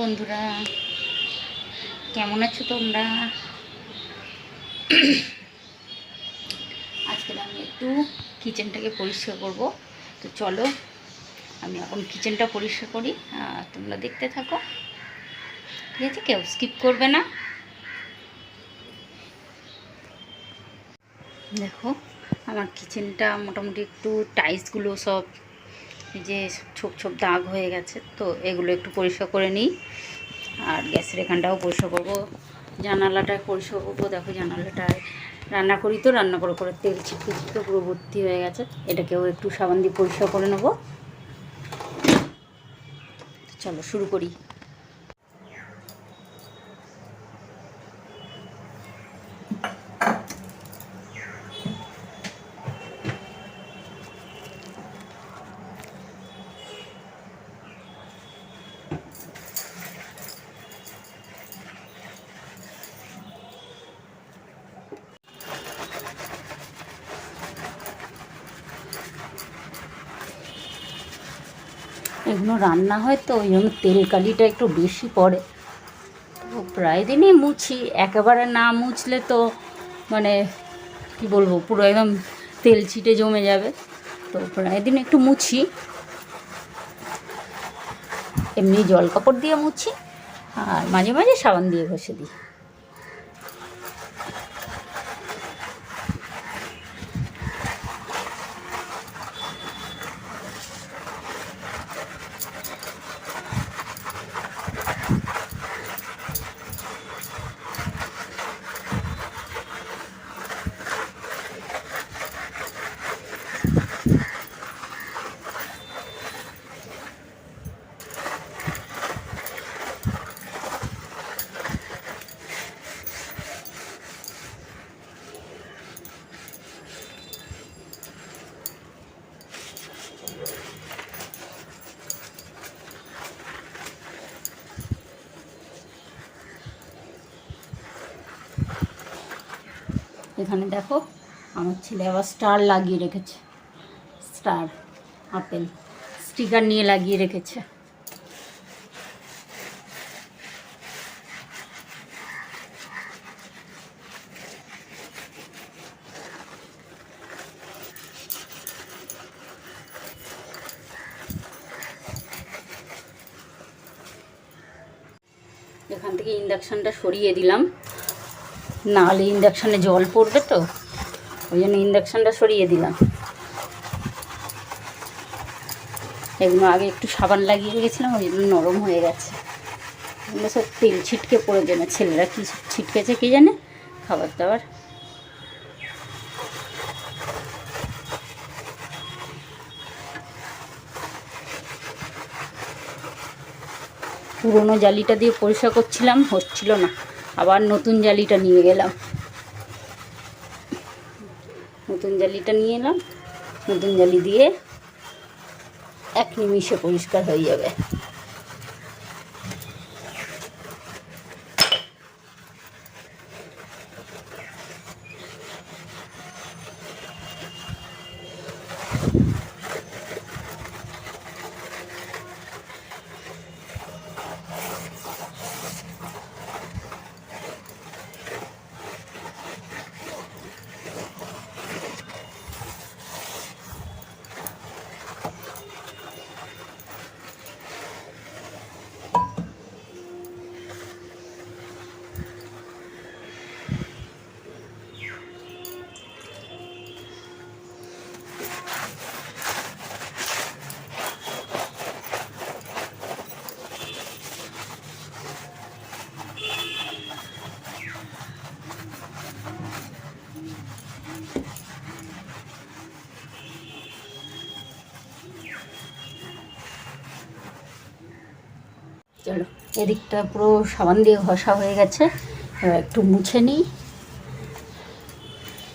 বন্ধুরা। কেমন আছো তোমরা? আজকে আমি একটু কিচেনটাকে পরিষ্কার করব। তো চলো, আমি এখন কিচেনটা পরিষ্কার করি। আর তোমরা দেখতে থাকো। ঠিক আছে, কেউ স্কিপ করবে না। দেখো, আমার কিচেনটা মোটামুটি একটু টাইলসগুলো সব যে ছোপ ছোপ দাগ হয়ে গেছে, তো এগুলো একটু পরিষ্কার করে নিই। আর গ্যাসের এখানটাও পরিষ্কার করব। জানালাটা পরিষ্কার করব। দেখো জানালাটায় রান্না করি তো, রান্না করে করে তেল ছিটকে ছিটকে পুরো ভর্তি হয়ে গেছে। এটাকেও একটু সাবান দিয়ে পরিষ্কার করে নেব। চলো শুরু করি। এগুলো রান্না হয় তো, ওই জন্য তেল কালিটা একটু বেশি পড়ে। তো প্রায় দিনই মুছি, একেবারে না মুছলে তো মানে কি বলব, পুরো একদম তেল ছিটে জমে যাবে। তো প্রায় দিন একটু মুছি। এমনি জল কাপড় দিয়ে মুছি, আর মাঝে মাঝে সাবান দিয়ে ঘষে দিই। এখানে দেখো, আমার ছেলে আবার স্টার লাগিয়ে রেখেছে। স্টার আপেল স্টিকার নিয়ে লাগিয়ে রেখেছে। এখান থেকে ইন্ডাকশানটা সরিয়ে দিলাম। নাহলে ইন্ডাকশানে জল পড়বে তো, ওই জন্য ইন্ডাকশানটা সরিয়ে দিলাম। এগুলো আগে একটু সাবান লাগিয়ে রেখেছিলাম, ওই জন্য নরম হয়ে গেছে। এগুলো সব তেল ছিটকে পড়ে যাবে, ছেলেরা কী ছিটকেছে কে জানে? খাবার দাবার। পুরোনো জালিটা দিয়ে পরিষ্কার করছিলাম, হচ্ছিল না। আবার নতুন জালিটা নিয়ে গেলাম নতুন জালিটা নিয়ে এলাম। নতুন জালি দিয়ে এক নিমিশে পরিষ্কার হয়ে যাবে চলো এদিকটা পুরো সাবান দিয়ে ঘষা হয়ে গেছে। এবার একটু মুছে নিই।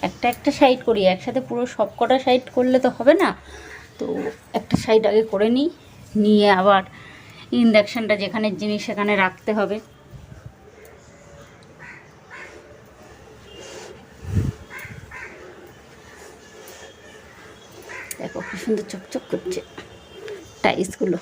একটা একটা সাইড করি, একসাথে পুরো সব কটা সাইড করলে তো হবে না। তো একটা সাইড আগে করে নিই, নিয়ে আবার ইন্ডাকশানটা যেখানে জিনিস সেখানে রাখতে হবে। দেখো কি সুন্দর চকচক করছে টাইলসগুলো।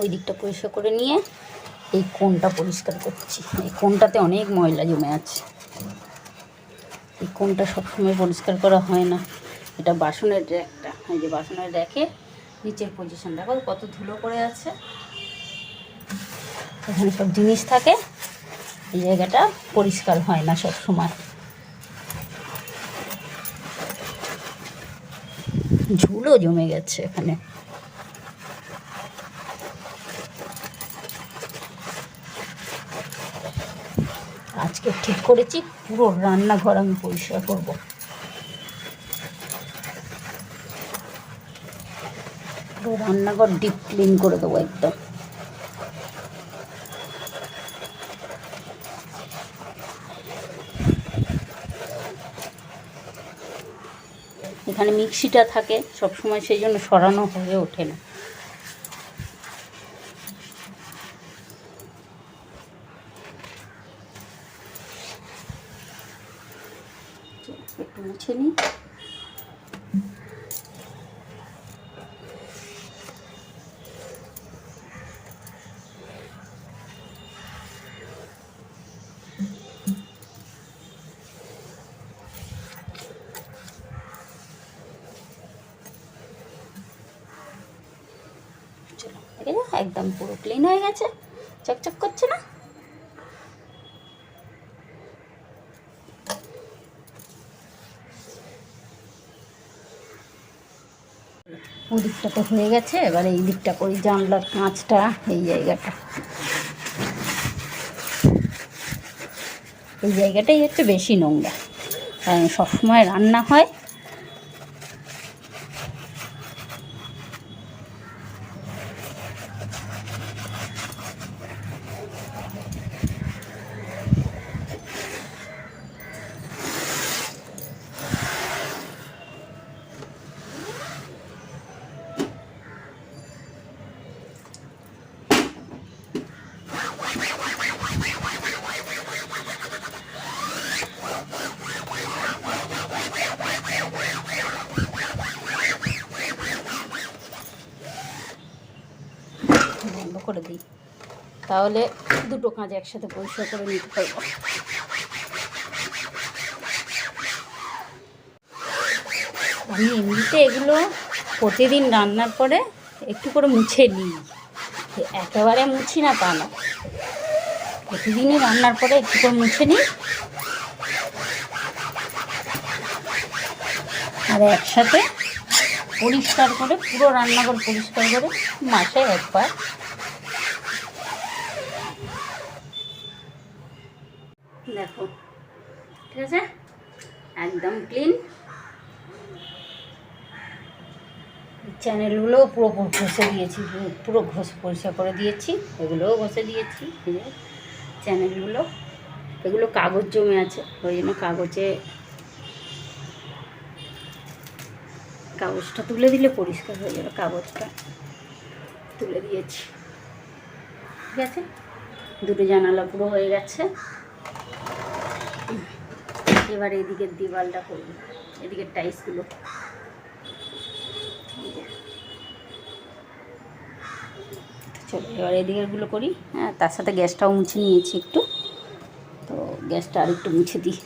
ওই দিকটা পরিষ্কার করে নিয়ে এই কোনটা পরিষ্কার করছি। এই কোনটাতে অনেক ময়লা জমে আছে। এই কোণটা সবসময় পরিষ্কার করা হয় না। এটা বাসনের র্যাকটা এই যে বাসনের র্যাকে নিচের পজিশন দেখো কত ধুলো পড়ে আছে। এখানে সব জিনিস থাকে। এই জায়গাটা পরিষ্কার হয় না সব সময় ঝুলো জমে গেছে এখানে। আজকে ঠিক করেছি, পুরো রান্নাঘর আমি পরিষ্কার করব। পুরো রান্নাঘর ডিপ ক্লিন করে দেবো একদম। এখানে মিক্সিটা থাকে সব সময় সেই জন্য সরানো হয়ে ওঠে না একটু মুছে নিই চলো দেখে একদম পুরো ক্লিন হয়ে গেছে। চকচক করছে না? ওদিকটা তো হয়ে গেছে, এবার এই দিকটা করি, জানলার কাঁচটা, এই জায়গাটা। এই জায়গাটাই হচ্ছে বেশি নোংরা, কারণ সবসময় রান্না হয় বন্ধ করে দিই তাহলে দুটো কাজ একসাথে পরিষ্কার করে নিতে পারব। আমি এমনিতে এগুলো প্রতিদিন রান্নার পরে একটু করে মুছে নিই। একেবারে মুছি না তা না। প্রতিদিনই রান্নার পরে একটু করে মুছে নিই। আর একসাথে পরিষ্কার করে, পুরো রান্নাঘর পরিষ্কার করে, মাসে একবার দেখো ঠিক আছে একদম ক্লিন চ্যানেলগুলো পুরো ঘষে দিয়েছি, পুরো ঘষ, পরিষ্কার করে দিয়েছি, এগুলোও ঘষে দিয়েছি চ্যানেলগুলো এগুলো কাগজ জমে আছে, ওই জন্য কাগজে কাগজটা তুলে দিলে পরিষ্কার হয়ে যাবে, কাগজটা তুলে দিয়েছি। ঠিক আছে? দুটো জানালা পুরো হয়ে গেছে। এবার এদিকের দিওয়ালটা করব এদিকের টাইলসগুলো। চলো, এবার এদিকেরগুলো করি। হ্যাঁ তার সাথে গ্যাসটাও মুছে নিয়েছি একটু। তো গ্যাসটা আর একটু মুছে দিই।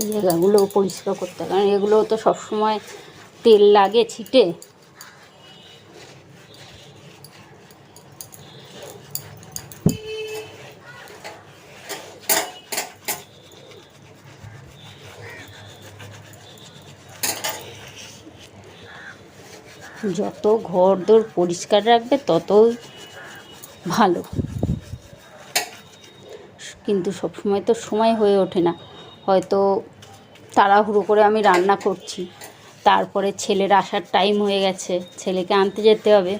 এই জায়গাগুলো পরিষ্কার করতে কারণ এগুলো তো সবসময় তেল লাগে ছিটে। যত ঘর দোর পরিষ্কার রাখবে ততই ভালো। কিন্তু সবসময় তো সময় হয়ে ওঠে না। হয়তো তাড়াহুড়ো করে আমি রান্না করছি। তারপরে ছেলের আসার টাইম হয়ে গেছে। ছেলেকে আনতে যেতে হবে।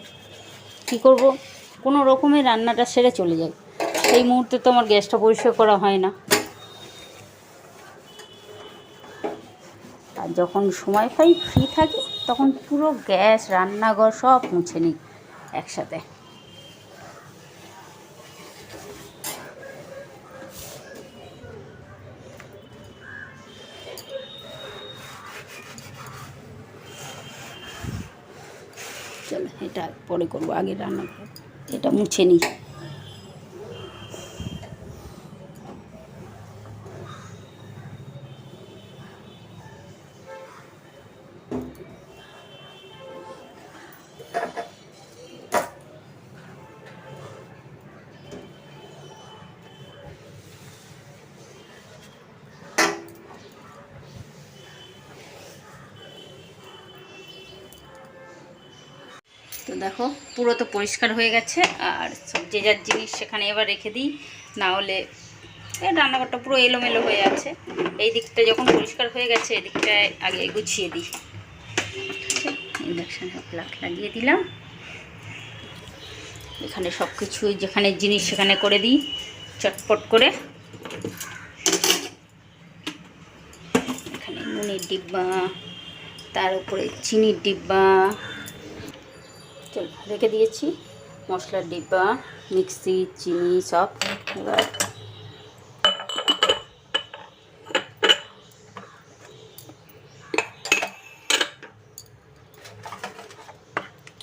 কী করব? কোনো রকমের রান্নাটা সেরে চলে যায় সেই মুহূর্তে তো আমার গ্যাসটা পরিষ্কার করা হয় না। আর যখন সময় পাই ফ্রি থাকি। তখন পুরো গ্যাস, রান্নাঘর সব মুছে নিই একসাথে। চলো, এটা পরে করব, আগে রান্নাঘর। এটা মুছে নিই। তো দেখো, পুরো তো পরিষ্কার হয়ে গেছে, আর যে যার জিনিস সেখানে এবার রেখে দিই, না হলে এই রান্নাঘরটা পুরো এলোমেলো হয়ে আছে। এই দিকটা যখন পরিষ্কার হয়ে গেছে, এদিকটায় আগে গুছিয়ে দিই। ইন্ডাকশানে প্লাগ লাগিয়ে দিলাম। এখানে সব কিছুই যেখানে জিনিস সেখানে করে দিই, চটপট করে। এখানে নুনের ডিব্বা, তার উপরে চিনির ডিব্বা। রেখে দিয়েছি। মশলার ডিব্বা, মিক্সি, চিনি, সব। এবার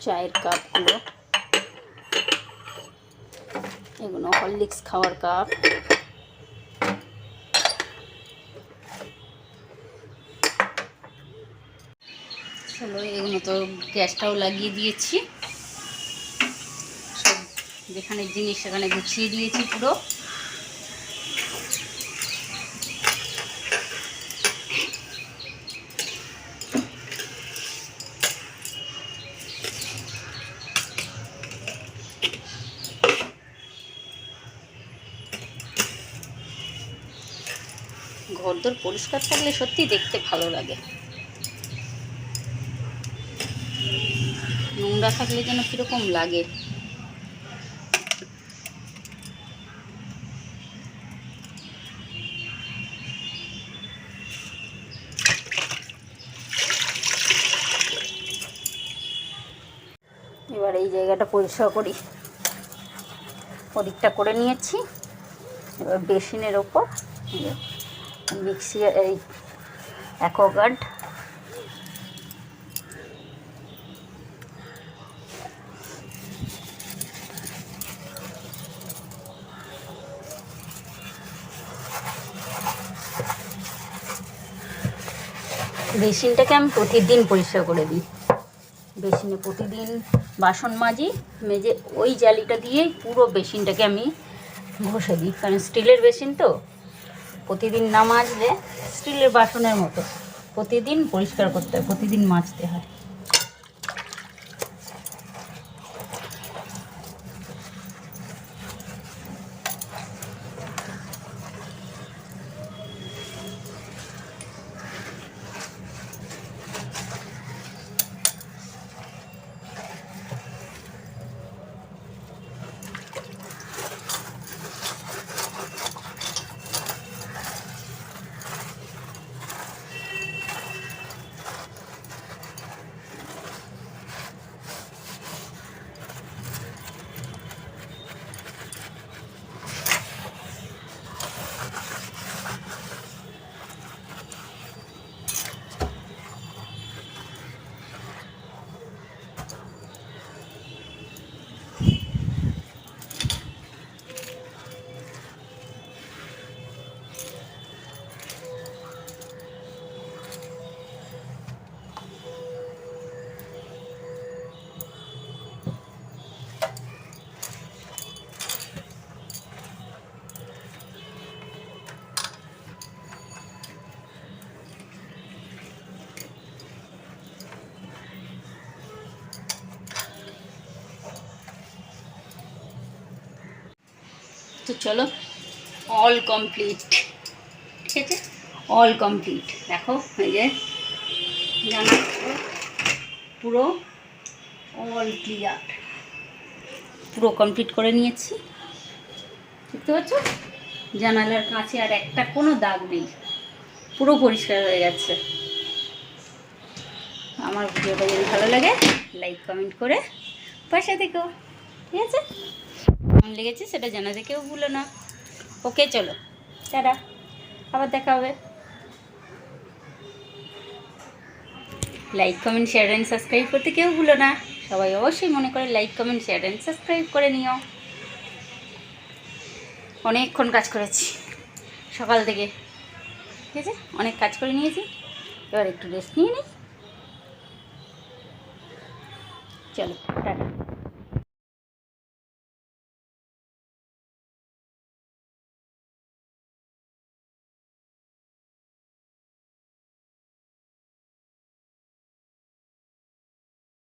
চায়ের কাপগুলো। এগুলো হরলিক্স খাওয়ার কাপ। চলো এগুলো তো গ্যাসটাও লাগিয়ে দিয়েছি। সব যেখানে জিনিস সেখানে গুছিয়ে দিয়েছি পুরো। ঘরদোর পরিষ্কার থাকলে সত্যি দেখতে ভালো লাগে। নোংরা থাকলে যেন কীরকম লাগে। এবার এই জায়গাটা পরিষ্কার করি। ওদিকটা করে নিয়েছি। এবার বেসিনের ওপর মিক্সি এই অ্যাকোয়াগার্ড বেসিনটাকে আমি প্রতিদিন পরিষ্কার করে দিই। বেসিনে প্রতিদিন বাসন মাজি, মেজে ওই জালিটা দিয়েই পুরো বেসিনটাকে আমি ঘষে দিই। কারণ স্টিলের বেসিন তো প্রতিদিন না মাজলে স্টিলের বাসনের মতো। প্রতিদিন পরিষ্কার করতে হয় প্রতিদিন মাজতে হয়। তো চলো অল কমপ্লিট ঠিক আছে? অল কমপ্লিট দেখো, এই যে জানা পুরো অল ক্লিয়ার পুরো কমপ্লিট করে নিয়েছি। দেখতে পাচ্ছ? জানালার কাছে আর একটা কোনো দাগ নেই। পুরো পরিষ্কার হয়ে গেছে। আমার ভিডিওটা যদি ভালো লাগে লাইক কমেন্ট করে পাশে থেকো। ঠিক আছে? কেমন লেগেছে সেটা জানাতে কেউ ভুলো না। ওকে, চলো। টাটা। আবার দেখা হবে। Like comment share and subscribe করতে কেউ ভুলো না। সবাই অবশ্যই মনে করে like comment share and subscribe করে নিও। অনেকক্ষণ কাজ করেছি সকাল থেকে। ঠিক আছে? অনেক কাজ করে নিয়েছি। এবার একটু রেস্ট নিয়ে নিই। চলো